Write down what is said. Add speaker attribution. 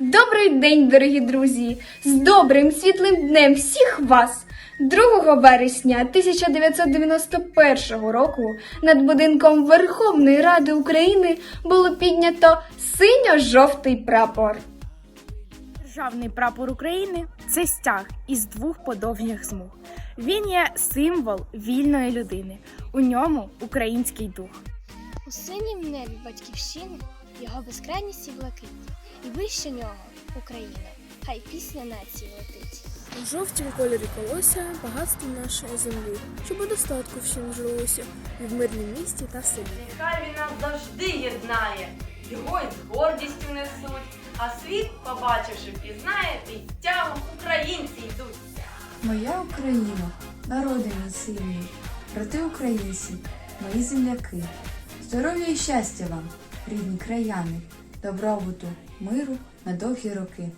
Speaker 1: Добрий день, дорогі друзі! З добрим світлим днем всіх вас! 2 вересня 1991 року над будинком Верховної Ради України було піднято синьо-жовтий прапор.
Speaker 2: Державний прапор України це стяг із двох подовжних смуг. Він є символ вільної людини. У ньому український дух.
Speaker 3: У синім небі батьківщини його безкрайність і блакить, і вище нього Україна, хай пісня нації летить.
Speaker 4: У жовтім кольорі колося багатство нашої землі, щоб у достатку всім жилося і в мирнім місті та селі.
Speaker 5: Хай він нас завжди єднає, його із гордістю несуть, а світ, побачивши, впізнає, і тягом українці йдуть.
Speaker 6: Моя Україна, народи мій сильний, брати українці, мої земляки, здоров'я і щастя вам, рідні краяни, добробуту, миру на довгі роки.